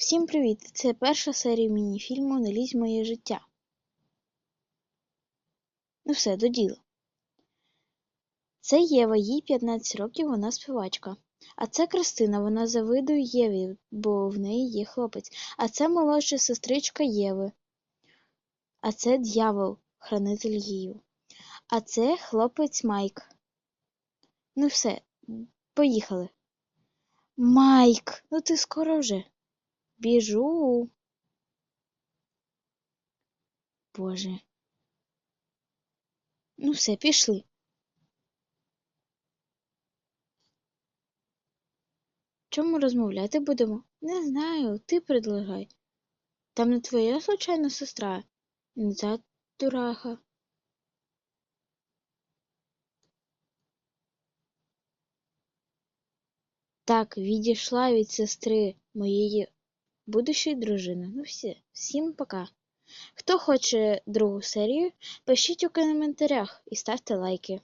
Всім привіт! Це перша серія міні-фільму «Не лізь моє життя». Ну все, до діла. Це Єва, їй 15 років, вона співачка. А це Кристина, вона завидує Єві, бо в неї є хлопець. А це молодша сестричка Єви. А це дьявол, хранитель її. А це хлопець Майк. Ну все, поїхали. Майк, ну ти скоро вже. Біжу. Боже. Ну все, пішли. Чому розмовляти будемо? Не знаю, ти предлагай. Там не твоя случайна сестра, не та дураха. Так, відійшла від сестри моєї будущої дружини. Ну все, всім пока. Хто хоче другу серію, пишіть у коментарях і ставте лайки.